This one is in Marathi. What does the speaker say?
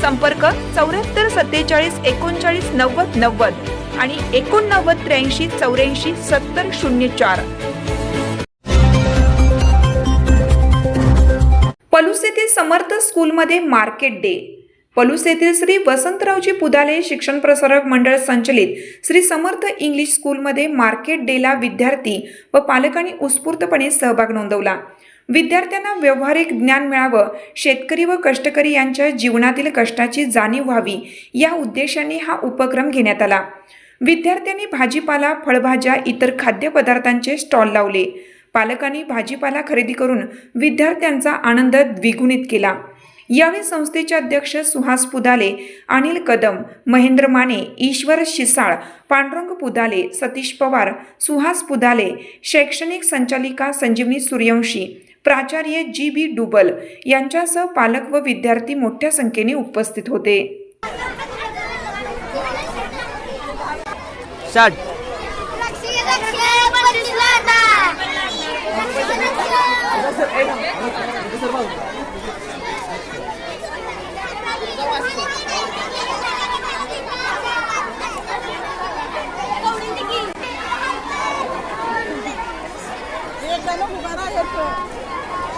संपर्क चौऱ्याहत्तर सत्तेचाळीस एकोणचाळीस नव्वद नव्वद आणि एकोणनव्वद त्र्याऐंशी चौऱ्याऐंशी सत्तर शून्य चार. पलूस येथील समर्थ स्कूलमध्ये मार्केट डे. पलूस येथील श्री वसंतरावजी पुदाले शिक्षण प्रसारक मंडळ संचलित श्री समर्थ इंग्लिश स्कूलमध्ये मार्केट डेला विद्यार्थी व पालकांनी उत्स्फूर्तपणे सहभाग नोंदवला. विद्यार्थ्यांना व्यावहारिक ज्ञान मिळावं शेतकरी व कष्टकरी यांच्या जीवनातील कष्टाची जाणीव व्हावी या उद्देशाने हा उपक्रम घेण्यात आला. विद्यार्थ्यांनी भाजीपाला फळभाज्या इतर खाद्यपदार्थांचे स्टॉल लावले. पालकांनी भाजीपाला खरेदी करून विद्यार्थ्यांचा आनंद द्विगुणित केला. यावेळी संस्थेचे अध्यक्ष सुहास पुदाले अनिल कदम महेंद्र माने ईश्वर शिसाळ पांडुरंग पुदाले सतीश पवार सुहास पुदाले शैक्षणिक संचालिका संजीवनी सूर्यवंशी प्राचार्य जी बी डुबल यांच्यासह पालक व विद्यार्थी मोठ्या संख्येने उपस्थित होते. não vou parar aí.